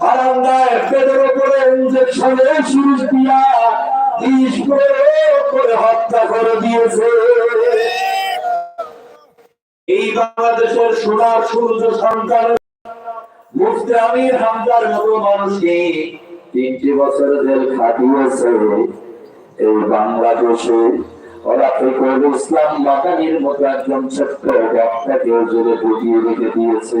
বারান্দায় উপরে ইঞ্জেকশনের সুইচ দিয়া করে হত্যা করে দিয়েছে। এই বাংলাদেশের সোনার সূর্য সন্তান মুফতি আমির হামদার মতো মানুষকে তিনটি বছর জেল খাটিয়েছে। এই বাংলাদেশে রাফিকুল ইসলাম মাকানির মতো একজন ছোট্ট বক্তাকে ঢুকিয়ে রেখে দিয়েছে।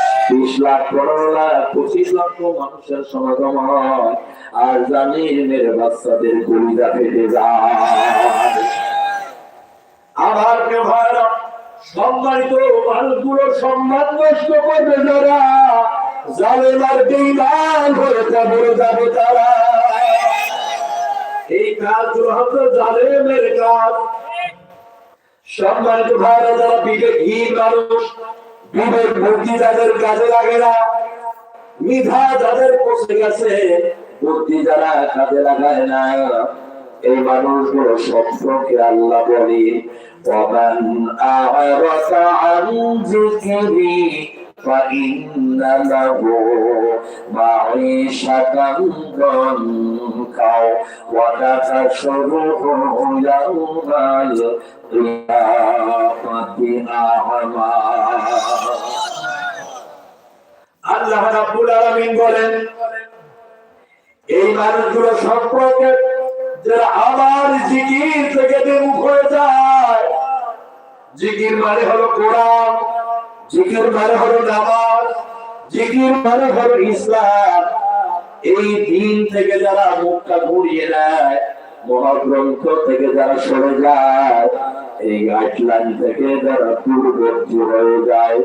বিশ লাখ, পনেরো লাখ, পঁচিশ লক্ষ মানুষের সমাগম হয়। আর জানি মেরে বাচ্চাদের কলিজা ফেটে যায়। সম্মানিত মানুষগুলো সম্মান নষ্ট করবে যারা। জালেমার বেইমান হয়ে কবর যাবে তারা এই কাজগুলো হচ্ছে জালেমের কাজ। সম্মানিত ভাইরা, যারা বিবেকহীন মানুষ বিবেক বুদ্ধি যাদের কাজে লাগে না মিধা যাদের পচে গেছে বুদ্ধি যারা কাজে লাগায় না এই মানুষগুলো স্বপ্নকে আল্লাহ বলে ومن أعرض عن ذكري فإن له معيشة ضنكا ونحشره يوم القيامة أعمى আল্লাহ রাব্বুল আলামিন বলেন এই মানুষগুলো সম্পর্কে যারা আমার জিকির থেকে বিমুখ হয়ে যায় জিকির মানে হলো কোরআন জিকির মানে হলো নামাজ, জিকির মানে হলো ইসলাম। এই দিন থেকে যারা মুখটা ঘুরিয়ে দেয় মহাগ্রন্থ থেকে যারা সরে যায়, এই গাইডলাইন থেকে যারা পূর্ববর্তী হয়ে যায়,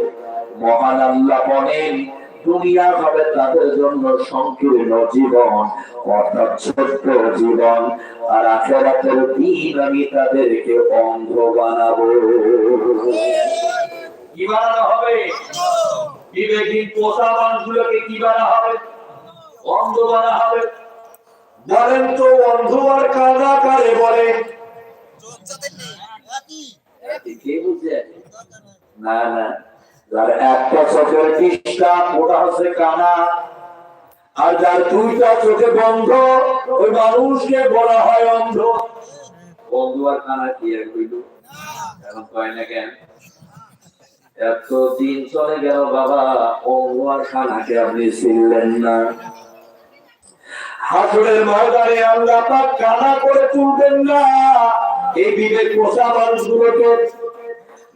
মহান আল্লাহ বলেন, দুনিয়া হবে তাদের জন্য সংকীর্ণ জীবন, অর্থাৎ ছোট্ট জীবন, আর আখেরাতের দিন আমি তাদেরকে অন্ধ বানাবো। কি বানানো হবে? বিবেকহীন পোষা মানুষগুলোকে কি বানা হবে? অন্ধ বানা হবে? বলেন তো অন্ধ আর কাদা কারে বলে? না না। যার একটা চোখের দিশটা ওটা হচ্ছে কানা। আর যার দুইটা চোখে বন্ধ, ওই মানুষকে বলা হয় অন্ধ। বন্ধু আর কানা কি এক হইল? এখন কয় না কেন? এত চলে গেল বাবা। কানাকে আপনি চিনলেন না। ময়দানে আল্লাহ পাক কানা করে তুলবেন না। এই বিবেক পোষা মানুষগুলোকে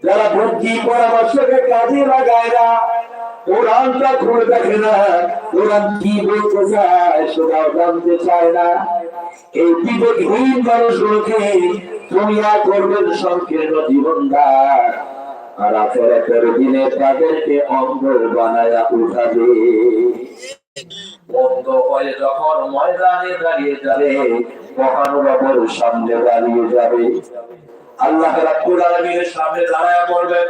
যারা বুদ্ধি, পরামর্শকে কাজে লাগায় না, কোরআনটা খুলে দেখে না, কোরআন কি বলতে চায় সেটাও জানতে চায় না। এই বিবেকহীন মানুষগুলোকে করবেন সংকীর্ণ জীবনদার। আর আখেরাতের দিনে তাদেরকে অন্ধ বানায়া উঠাবে বন্ধ হয়ে যখন ময়দানে দাঁড়িয়ে যাবে মহানুভবের সামনে দাঁড়িয়ে যাবে আল্লাহ রাব্বুল আলামিনের সামনে দাঁড়ায় বলবেন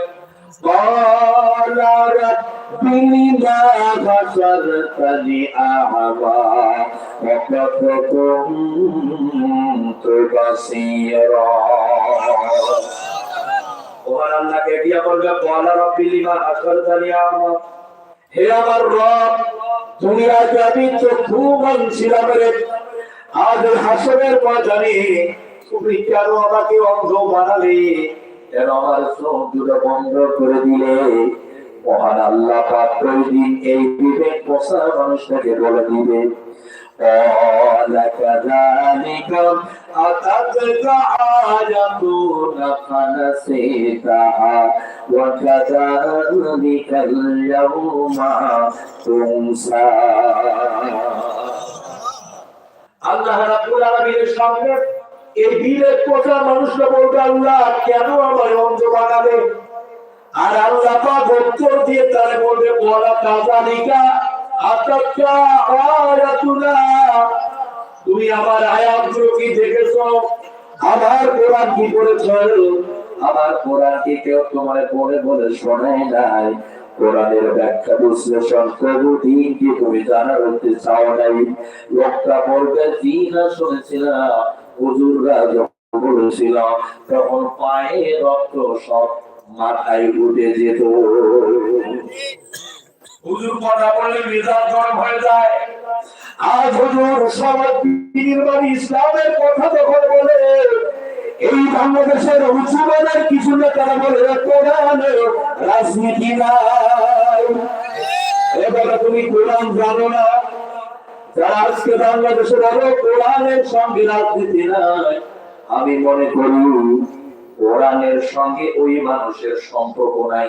قال رب لما حشرتني أعمى وقد كنت بصيرا ওখানে আল্লাহকে দিয়া বলবে? বলা রব্বি, লিমা হাসরতানি আমা হে আমার রব, দুনিয়াতে আমি চক্ষুমান ছিলাম রে। আজ হাসরের ময়দানে তুমি কেন আমাকে অন্ধ বানালে? কেন আমার চোখ দুটো বন্ধ করে দিলে? মহান আল্লাহ পাক দিন এই বিবেক পোষা মানুষটাকে বলে দিবে قال كذلك أتتك آياتنا فنسيتها وكذلك اليوم تنسى আল্লাহ রাব্বুল আলামিনের সামনে এই বিলের পোষা মানুষরা বলবে আল্লাহ কেন আমার অন্ধ বানাবে আর আল্লাহ পাক উত্তর দিয়ে তারে বলবে বলা কাজালিকা আতাক্কা আয়াতুনা তুমি আমার আয়াতগুলো দেখেছ? আমার কোরআন কি করেছ আমার কোরআন কি কেউ তোমার পড়ে বলে শোনায় নাই? কোরআনের ব্যাখ্যা, বিশ্লেষণ করব দিন কি তুমি জানার হতে চাও নাই? লোকটা বলবে না শুনেছিলাম হুজুররা যখন বলেছিল, তখন পায়ে রক্ত সব মাথায় উঠে যেত। হুজুর কথা বললে মেজাজ গরম হয়ে যায়। আজ হুজুর সমাজ বাড়ি ইসলামের কথা যখন বলে, এই বাংলাদেশের উঁচু মানের কিছু নেতারা বলে, কোরআনে রাজনীতি নাই। এবারে তুমি কোরআন জানো না। যারা আজকে বাংলাদেশে বলো কোরআনের সঙ্গে রাজনীতি নাই, আমি মনে করি কোরআনের সঙ্গে ওই মানুষের সম্পর্ক নাই।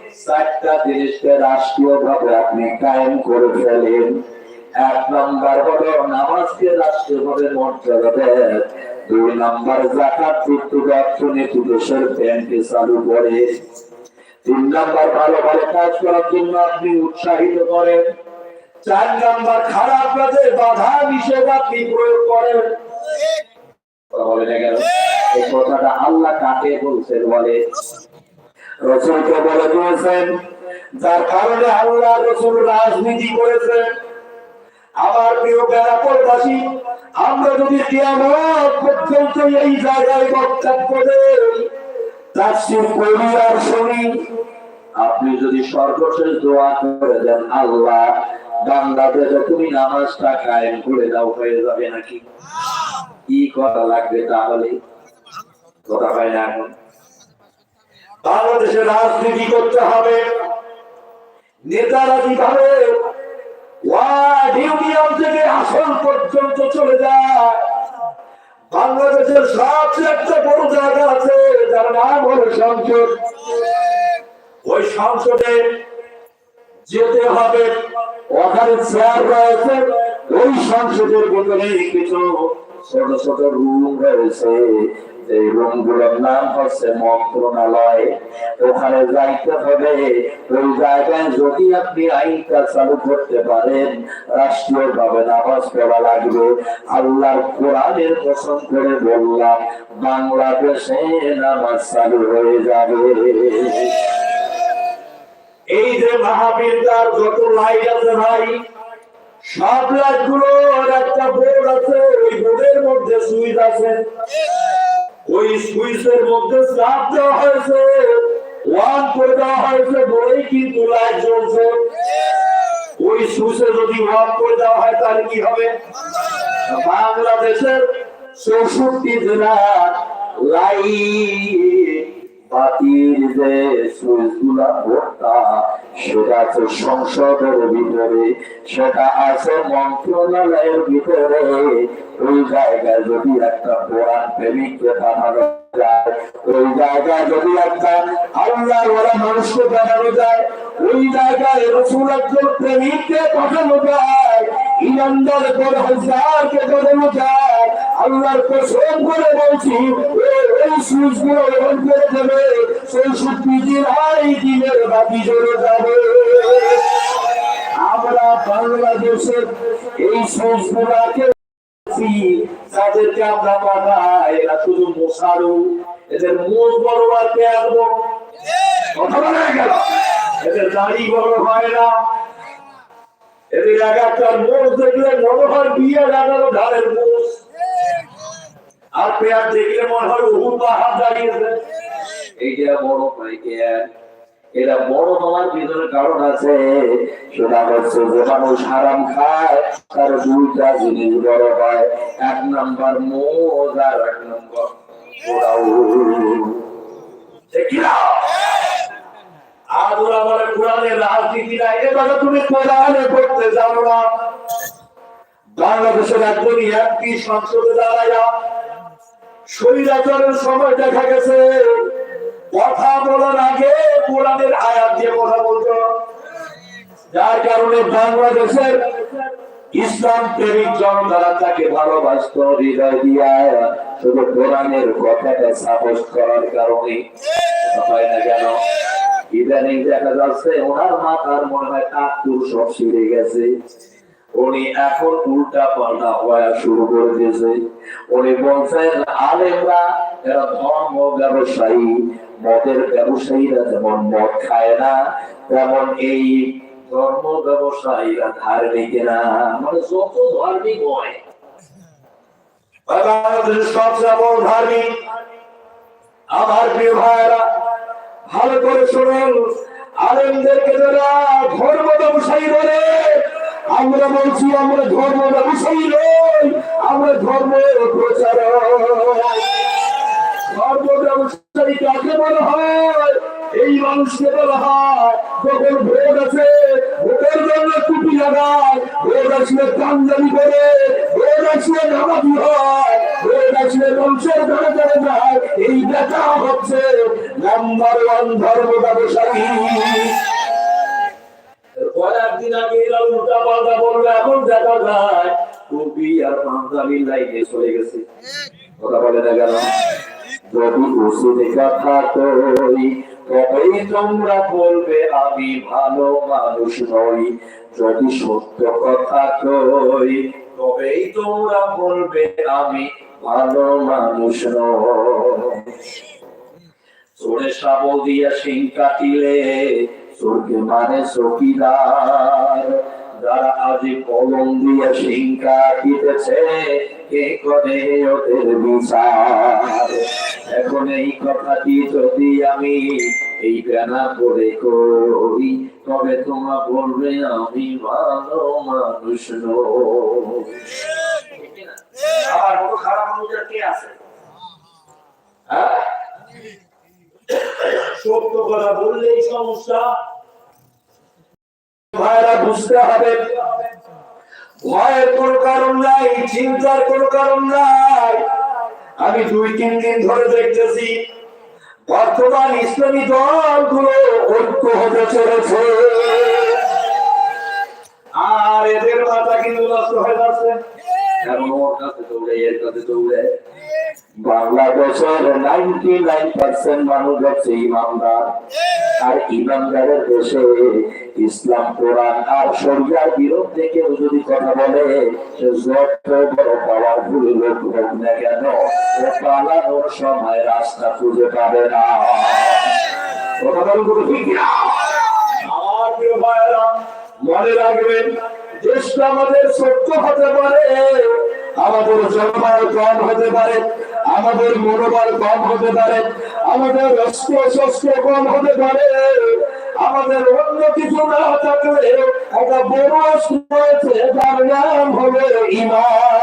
চারটা জিনিসকে রাষ্ট্রীয় ভাবে আপনি কায়েম করে ফেলেন। এক নম্বর হলো নামাজকে রাষ্ট্রীয় ভাবে মর্যাদা দেন দুই নম্বর জাকাত ভিত্তিক অর্থনীতি দেশের ব্যাংকে চালু করে। তিন নম্বর ভালো ভালো কাজ করার জন্য আপনি উৎসাহিত করেন। চার নম্বর খারাপ কাজে বাধা নিষেধ আপনি প্রয়োগ করেন। এই কথাটা আল্লাহ কাকে বলছেন বলে? রসুলকে বলে দিয়েছেন, যার কারণে আল্লাহ রসুল রাজনীতি করেছেন। আমার প্রিয় বেড়াপড়বাসী আমরা যদি কিয়ামত পর্যন্ত এই জায়গায় বক্তব্য দেই, তাফসীর করি আর শুনি। আপনি যদি সর্বশেষ দোয়া করে দেন, আল্লাহ বাংলাদেশে তুমি নামাজটা কায়েম করে দাও, হয়ে যাবে নাকি? কি করা লাগবে তাহলে? কথা হয় না এখন। বাংলাদেশে রাজনীতি করতে হবে। নেতারা কীভাবে ওয়ার্ড ইউনিয়ন থেকে আসন পর্যন্ত চলে যায়, বাংলাদেশের সবচেয়ে একটা বড় জায়গা আছে, যার নাম হলো সংসদ। ওই সংসদে যেতে হবে। ওখানে চেয়ার রয়েছে, ওই সংসদের ভিতরে কিছু ছোট ছোট রুম রয়েছে। এই রুমগুলোর নাম হচ্ছে মন্ত্রণালয় ওখানে যাইতে হবে। ওই জায়গায় যদি আপনি আইনটা চালু করতে পারেন রাষ্ট্রীয় ভাবে নামাজ পড়া লাগবে। আল্লাহর কোরআনের কসম করে বললাম, বাংলাদেশে নামাজ চালু হয়ে যাবে। এই যে মাহাবীর তার যত লাইট আছে ভাই, সব লাইটগুলোর একটা বোর্ড আছে, ওই বোর্ডের মধ্যে সুইচ আছে। ওই সুইচের মধ্যে দেওয়া হয়েছে। ওয়ান করে দেওয়া হয়েছে বলেই কিন্তু লাইট জ্বলছে। ওই সুইচে যদি ওয়ান করে দেওয়া হয় তাহলে কি হবে? বাংলাদেশের চৌষট্টি জেলার লাইট ভোটটা সেটা আছে সংসদের ভিতরে, সেটা আছে মন্ত্রণালয়ের ভিতরে। ওই জায়গায় যদি একটা কোরআন প্রেমিককে বানানো ওই জায়গায় যদি একটা আল্লাহ ওরা মানুষকে বানানো যায়, ওই জায়গায় রসুল একজন প্রেমিককে পাঠানো যায়, ইমানদার করে হাজারকে যায় আল্লাহর কসম করে বলছি, এই সুইচগুলো অন করে দেবে চৌষট্টি দিন আই দিনের বাতি জ্বলে যাবে। আমরা বাংলাদেশের এই সুইচ গুলাকে তাদেরকে আমরা পাঠাই এরা শুধু মশারু, এদের এক একটা মোষ দেখলে মনে হয় বিয়ে ধারের মোষ আর পেঁয়াজ দেখলে মনে হয় বহু পাহাড় দাঁড়িয়েছে এইটা বড় জ্ঞান এটা বড় হওয়ার ভিতরে কারণ আছে। সেটা হচ্ছে যে মানুষ হারাম খায় তার দুইটা জিনিস বড় হয়। এক নাম্বার মোজ আর এক নম্বর? আজ ওরা বলে কোরআনের রাজনীতি নাই এবারে তুমি কোরআনে পড়তে জানো না। বাংলাদেশের একজন এমপি সংসদে দাঁড়ায় স্বৈরাচারের সময় দেখা গেছে। কথা বলার আগে কোরআনের আয়াত দিয়ে কথা বলতো। যার কারণে বাংলাদেশের ইসলাম প্রেমিক জনতারা তাকে ভালোবাসত, হৃদয় দিয়া শুধু কোরআনের কথাটা সাহস করার কারণে। হয় না কেন? ইদানিং দেখা যাচ্ছে ওনার মাথার মনে হয় কাকুর সব ছিঁড়ে গেছে। উনি এখন উল্টা পাল্টা হওয়া শুরু করে দিয়েছে। উনি বলছেন, আলেমরা, এরা ধর্ম ব্যবসায়ী। মদের ব্যবসায়ীরা যেমন মদ খায় না, তেমন এই ধর্ম ব্যবসায়ীরা ধার্মিক না। মানে যত ধার্মিক হয়। সবচেয়ে বড় ধার্মিক আমার প্রিয় ভাইয়েরা, ভালো করে শুনুন। আলেমদেরকে যারা ধর্ম ব্যবসায়ী বলে আমরা বলছি, আমরা ধর্ম ব্যবসায়ী নই আমরা ধর্ম প্রচারক। ধর্ম ব্যবসায়ী কাকে বলা হয়? এই মানুষকে বলা হয়, যখন ভোট আছে ভোটের জন্য টুপি লাগায় ভোট আসলে কান্দানি করে ভোট আসলে হয় ভোট আসলে বংশের ধরে ধরে যায়। এই দেখা হচ্ছে নাম্বার ওয়ান ধর্ম ব্যবসায়ী। যদি তবেই তোমরা বলবে, আমি ভালো মানুষ নই। যদি সত্য কথা কই, তবেই তোমরা বলবে, আমি ভালো মানুষ নই। চোরে দিয়া শিং কাটিলে চোরকে মানে চকিদার যারা আজ কলম দিয়া শিং কাটিতেছে কে করে ওদের বিচার? এখন এই কথাটি যদি আমি এই বেনা করে করি তবে তোমরা বলবে আমি ভালো মানুষ খারাপ মানুষের কে আছে? হ্যাঁ? সত্য কথা বললেই সমস্যা। ভাইরা বুঝতে হবে। ভয়ের কোনো কারণ নাই, চিন্তার কোনো কারণ নাই। আমি দুই, তিন দিন ধরে দেখতেছি, বর্তমান ইসলামী দলগুলো ঐক্য হতে চলেছে। আর এদের মাথা কিন্তু নষ্ট হয়ে যাচ্ছে। বাংলাদেশের নাইনটি নাইন পার্সেন্ট মানুষ হচ্ছে ইমানদার। আর ইমানদারের দেশে ইসলাম কোরআন আর শরিয়ার বিরুদ্ধে কেউ যদি কথা বলে বড় পাওয়ারফুল লোক হোক না কেন, ও পালানোর সময় রাস্তা খুঁজে পাবে না। মনে রাখবেন, দেশটা আমাদের সত্য হতে পারে, আমাদের জলবায়ু কম হতে পারে। আমাদের মনোবল কম হতে পারে, আমাদের অস্ত্র শস্ত্র কম হতে পারে, আমাদের অন্য কিছু না থাকলে একটা বড় অস্ত্র আছে তার নাম হলো ইমান।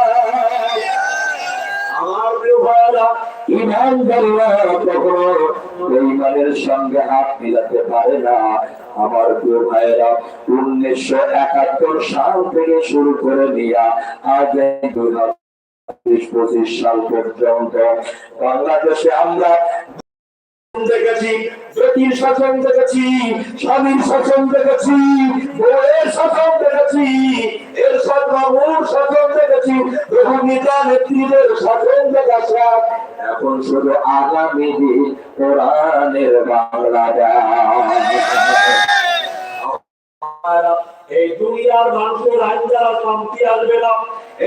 উনিশশো একাত্তর সাল থেকে শুরু করে নিয়া এই দুই বিশ পঁচিশ এখন শুধু আগামী দিন কোরআনের বাংলাদেশ এই দুনিয়ার মানুষের আইন দ্বারা শান্তি আসবে না।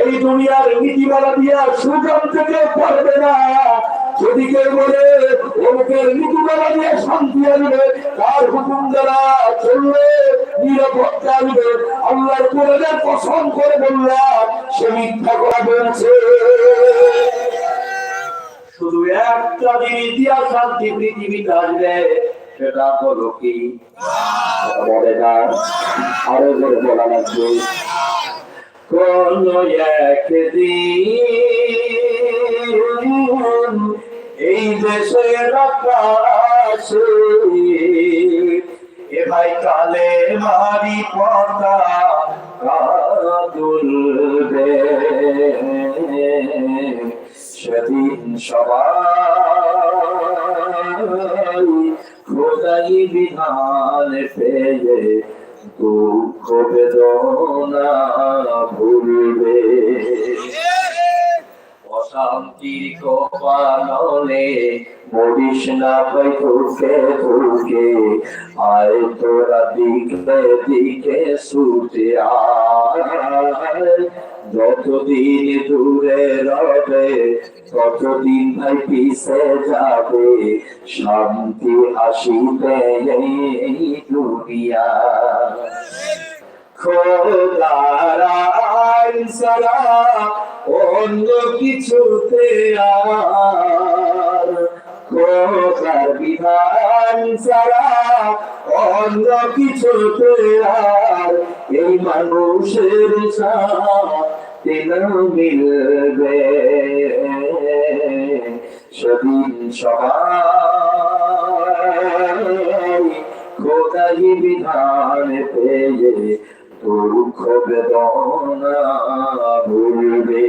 এই দুনিয়ার নীতিমালা দিয়া সুযোগ থেকে পারবে না। যদি কেউ বলে, অমুকের নীতিমালা দিয়ে শান্তি আসবে, তার হুকুম দ্বারা চললে নিরাপত্তা আসবে। আল্লাহর কোরআনের পছন্দ করে বললাম, সে মিথ্যা করা বলছে। শুধু একটা জিনিস দিয়া শান্তি পৃথিবীতে আসবে। সেটা হলো কি? বলে না আরও বলা লাগবে। কোন একদিন এই দেশের আকাশে এ ভাই কালে মারি পর্দা দুলবে সেদিন সবাই খোদাই বিধান পেয়ে দুঃখ বেদনা ভুলবে। অশান্তির কপালে মরিস না পাই তোকে তোকে আয় তোরা দিকে দিকে ছুটে আয়। যতদিন দূরে রবে, ততদিন ভাই পিছে যাবে, শান্তি আসিবে এই দুনিয়া। খোদার আইন ছাড়া অন্য কিছুতে আর খোদার বিধান কিছুতে আর এই মানুষের সাথে না মিলবে? সেদিন সবাই খোদাই বিধান পেয়ে দুঃখ বেদনা ভুলবে?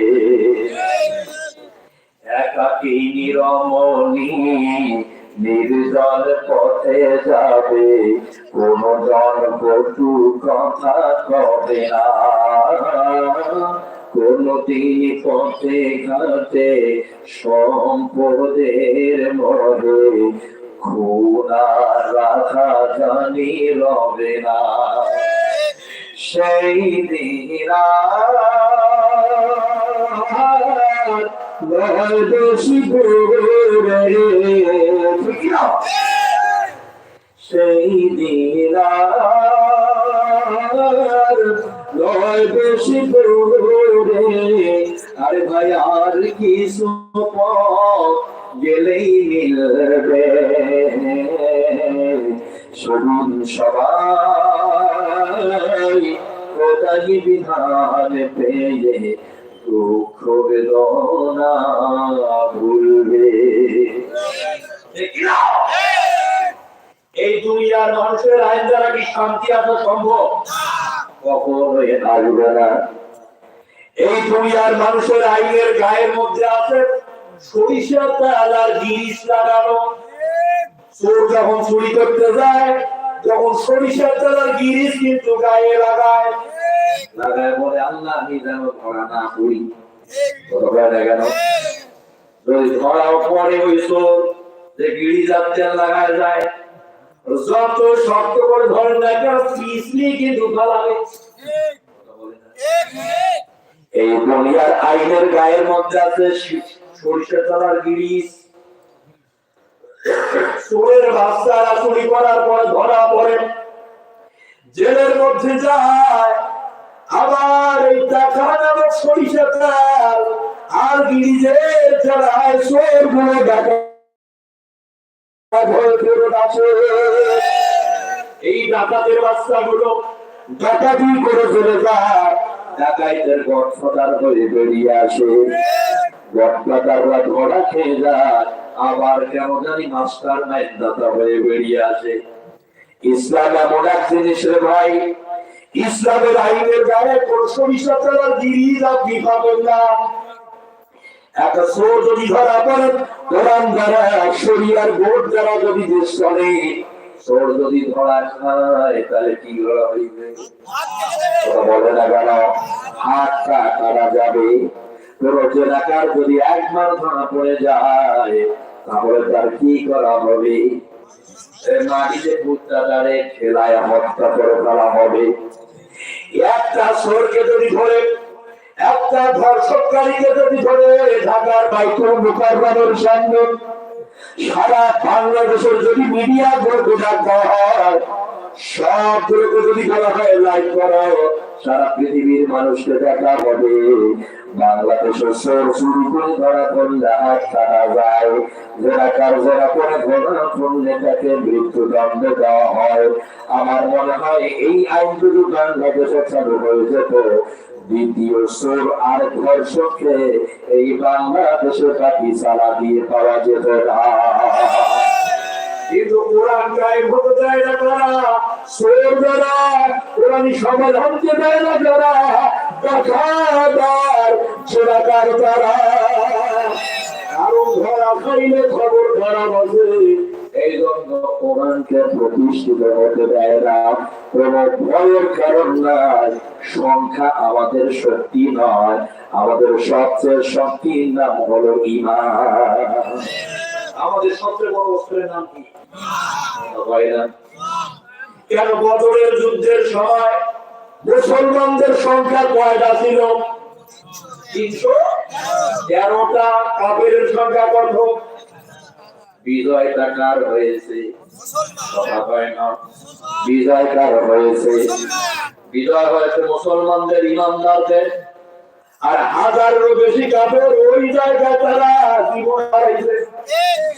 একাকী নিরমণি নির্জন পথে যাবে। কোন জন কটু কথা কবে না। কোনদিন পথে ঘাটে সম্পদের মরে। খুনা রাখা জানি রবে না। সেই দিন সেই দিন নয় বেশি দূরে আরে ভাই, আর কি সুপ গেলেই মিলবে। সেদিন সবাই কোথায় বিধান পেয়ে দুঃখ বেদনা ভুলবে এই দুনিয়ার মানুষের আইন দ্বারা কি শান্তি আসা সম্ভব? কখনোই আসবে না। এই দুনিয়ার মানুষের আইনের গায়ের মধ্যে আছে সরিষা তেল আর গিরিশ লাগানো। চোর যখন চুরি করতে যায় যখন সরিষা তেল আর গিরিশ কিন্তু গায়ে লাগায়। বলে, আল্লাহ, আমি যেন ধরা না কেন? যদি ধরাও পরে ওই যে গিরি যাচ্ছে লাগায় যায়, যত শক্ত করে ধরে না কেন কিন্তু না। এই দুনিয়ার আইনের গায়ের মধ্যে আছে সরিষা চালার গিরিশ চোরের বাচ্চারা চুরি করার পরে ধরা পড়ে। জেলের মধ্যে যায়। আবার এই টাকা নামক সরিষা আর গিরিজের চালায় চোরগুলো দেখা এই ডাকাতের ডাকাতি করে চলে যায়। ডাকাইতের গডফাদার হয়ে বেরিয়ে আসে। খেয়ে যায়। আবার কেমন জানি মাস্টার মাইন্ড দাতা হয়ে বেরিয়ে আসে। ইসলাম এমন এক জিনিস রে ভাই ইসলামের আইনের গায়ে কোন সরিষা আপনি পাবেন না একটা যদি ধরা কোরআন দ্বারা বোর্ড দ্বারা যদি দেশ যদি ধরা খায়, তাহলে কি হইবে? বলে না কেন? যাবে। যদি একবার ধরা পড়ে যায়, তাহলে তার কি করা হবে? মাটিতে পুত্রাকারে খেলায় হত্যা করে ফেলা হবে। একটা চোরকে যদি ধরে, একটা ধর্ষণকারীকে যদি ধরে, ঢাকার বাইকুল মুকাররমের সামনে সারা বাংলাদেশের যদি মিডিয়া গোটা হয়, সব যদি বলা হয়, লাইক করা সারা পৃথিবীর মানুষকে দেখা হবে। বাংলাদেশের চোর চুরি করে ধরা পড়লে হাত কাটা যায়। যারা কার যারা করে ধরা পড়লে তাকে মৃত্যুদণ্ড দেওয়া হয়। আমার মনে হয় এই আইন যদি বাংলাদেশে চালু হয়ে যেত, দ্বিতীয় চোর আর ধর্ষককে এই বাংলাদেশে পাখি চালা দিয়ে পাওয়া যেত না। কিন্তু কোরআন গায়ে হতে দেয় না তারা। চোর যারা কোরআনই সমাধানকে দেয় না যারা দেখাদার সেরাকার তারা। আরও ধরা খাইলে খবর খারাপ আছে এই জন্য কোরআনকে প্রতিষ্ঠিত হতে দেয় না। কোন ভয়ের কারণ নাই। সংখ্যা আমাদের শক্তি নয়। আমাদের সবচেয়ে শক্তির নাম হলো ইমান আমাদের সবচেয়ে বড় অস্ত্রের নাম কি? কেন বদরের যুদ্ধের সময় মুসলমানদের সংখ্যা কয়টা ছিল? তিনশো? তেরোটা? কাপের সংখ্যা কত? বিজয়টা কার হয়েছে? বিজয় হয়েছে? মুসলমানদের ইমানদারদের। আর হাজারেরও বেশি কাপের ওই জায়গায় তারা জীবন হারাইছে।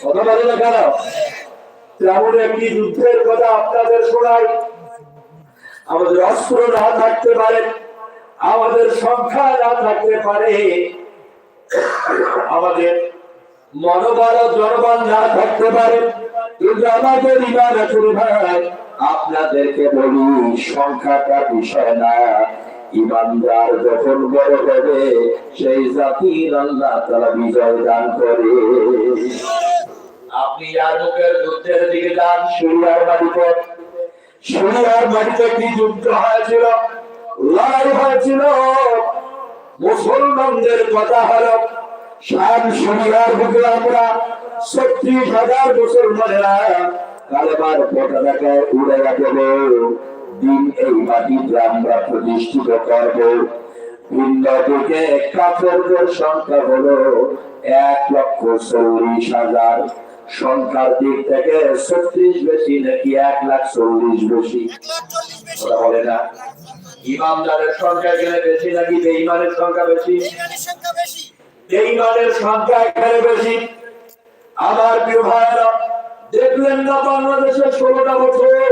কথা বলে না একটি যুদ্ধের কথা আপনাদের শোনাই? আমাদের অস্ত্র না থাকতে পারে, আমাদের সংখ্যা না থাকতে পারে, আমাদের মনোবল জনবল না থাকতে পারে। কিন্তু আমাদের ইমান আসলে ভাই, আপনাদেরকে বলি, সংখ্যাটা বিষয় না। ইমানদার যখন বড় হবে, সেই জাতির আল্লাহ তারা বিজয় দান করে। আপনি ইয়ারমুকের যুদ্ধের দিকে যান, সিরিয়ার সিরিয়ার বাড়িতে একটি যুদ্ধ হয়েছিল? লড়াই হয়েছিল। মুসলমানদের কথা হলো, শাম সিরিয়ার বুকে আমরা ছত্রিশ হাজার মুসলমানেরা কালেমার পতাকাকে উড়ে গেল দিন এই মাটিতে আমরা প্রতিষ্ঠিত করব। কাফেরদের সংখ্যা হলো এক লক্ষ চল্লিশ হাজার। সংখ্যার দিক থেকে ছত্রিশ বেশি নাকি এক লাখ চল্লিশ বেশি? বলে না। ইমানদারের সংখ্যা এখানে বেশি নাকি বেঈমানের সংখ্যা বেশি? বেঈমানের সংখ্যা এখানে বেশি। আমার প্রিয় ভাইয়েরা, দেখলেন না বাংলাদেশের ষোলোটা বছর?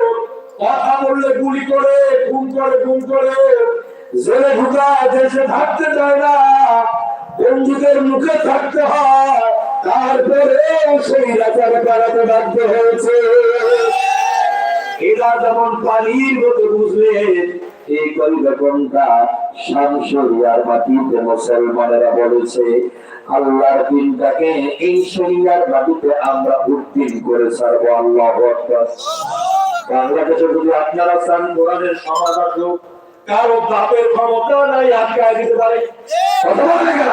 কথা বললে গুলি করে গুম করে গুম করে। জেলে ঢুকায়, দেশে থাকতে চায় না। বন্ধুদের মুখে থাকতে হয়। তারপরেও সেই রাজার বেড়াতে বাধ্য হয়েছে এরা যেমন পানির মতো বুঝলেন এই রকমটা শামসরিয়ার মাটিতে মুসলমানেরা বলেছে, আল্লাহর দিনটাকে এই শরিয়ার মাটিতে আমরা উত্তীর্ণ করে ছাড়বো, আল্লাহ। বাংলাদেশে যদি আপনারা চান কোরআনের সমাজ কারও বাপের ক্ষমতা নাই, আটকায় দিতে পারে কথা বলে কেন?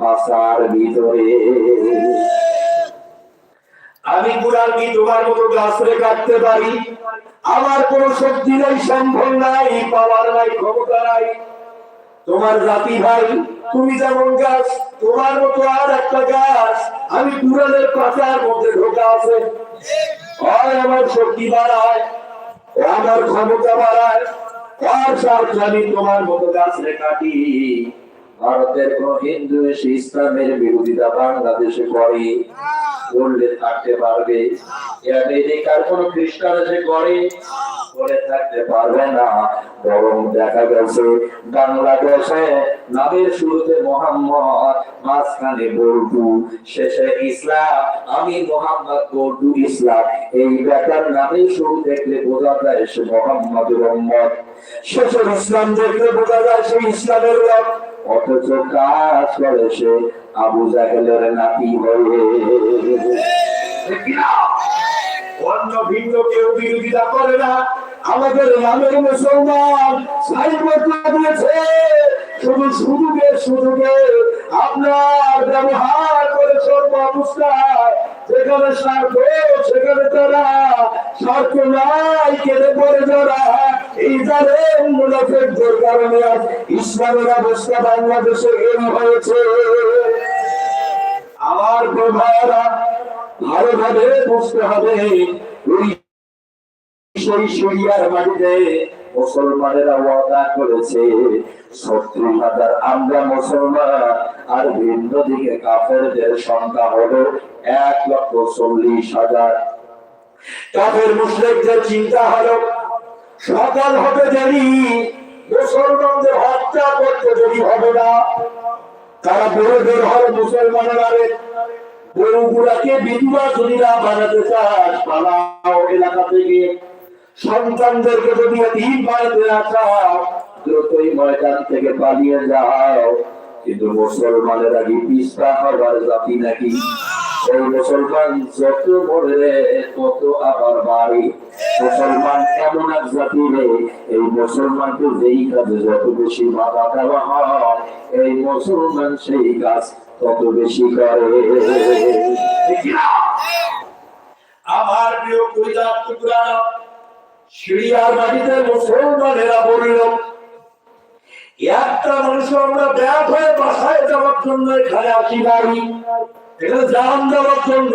পাশার ভিতরে আমি কুড়াল কি তোমার মতো গাছরে কাটতে পারি? আমার কোন শক্তি নাই, সম্ভব নাই, পাওয়ার নাই, ক্ষমতা নাই। তোমার জাতি ভাই, তুমি যেমন গাছ, তোমার মতো আর একটা গাছ আমি কুড়ালের পাতার মধ্যে ঢোকা আছে। আমার শক্তি বাড়ায় আমার ক্ষমতা বাড়ায় আর স্বার্থে আমি তোমার মতো গাছরে কাটি। ভারতের কোন হিন্দু এসে ইসলামের বিরোধিতা বাংলাদেশে করে করলে থাকতে পারবে। আমেরিকার কোন খ্রিস্টান এসে করে? বলে থাকতে পারবে না। বরং দেখা গেছে। বাংলাদেশে নামের শুরুতে মোহাম্মদ, মাঝখানে বল্টু শেষে ইসলাম। আমি মোহাম্মদ বল্টু ইসলাম। এই বেটার নামের শুরু দেখলে বোঝা যায় সে মোহাম্মদ মোহাম্মদ শেষে ইসলাম দেখলে বোঝা যায় সে ইসলামের লোক। অথচ কাজ করে সে আবু জাহেলের নাতি হয়ে? অন্য ভিন্ন কেউ বিরোধিতা করে না। আমাদের নামের মুসলমান লাগিয়েছে শুধু সুযোগে সুযোগে আপনার ব্যবহার করে সর্ব যেখানে স্বার্থ, সেখানে তারা স্বার্থ নাই কেটে পড়ে যারা। জানেন মুনাফেকদের কারণে আজ ইসলামের অবস্থা বাংলাদেশে এই হয়েছে। আমার প্রভারা ভালোভাবে বুঝতে হবে। সেই শরিয়ার মাটিতে মুসলমানেরা ওয়াদা করেছে, ছত্রিশ হাজার আমরা মুসলমান, আর ভিন্ন দিকে কাফেরদের সংখ্যা হলো এক লক্ষ চল্লিশ হাজার। কাফের মুসলিমদের চিন্তা হলো, সকাল হবে দেরি মুসলমানদের হত্যা করতে দেরি হবে না। তারা বেরো বের হয় মুসলমানেরা গরুগুলাকে বিধবা যদি না বানাতে চাস, পালাও এলাকা থেকে সন্তানদেরকে যদি দিন বানাতে না চাও দ্রুতই ময়দান থেকে পালিয়ে যাও, কিন্তু মুসলমানেরা কি পিস্তা হবার জাতি নাকি? যেই যত বেশি মুসলমান সেই কাজ তত বেশি আমার প্রিয় সিরিয়ার মাটিতে মুসলমানেরা বলল, একটা মানুষ আমরা ব্যাপ হয়ে বাসায় যাওয়ার জন্য এখানে আসি পারি এটা জান দেওয়ার জন্য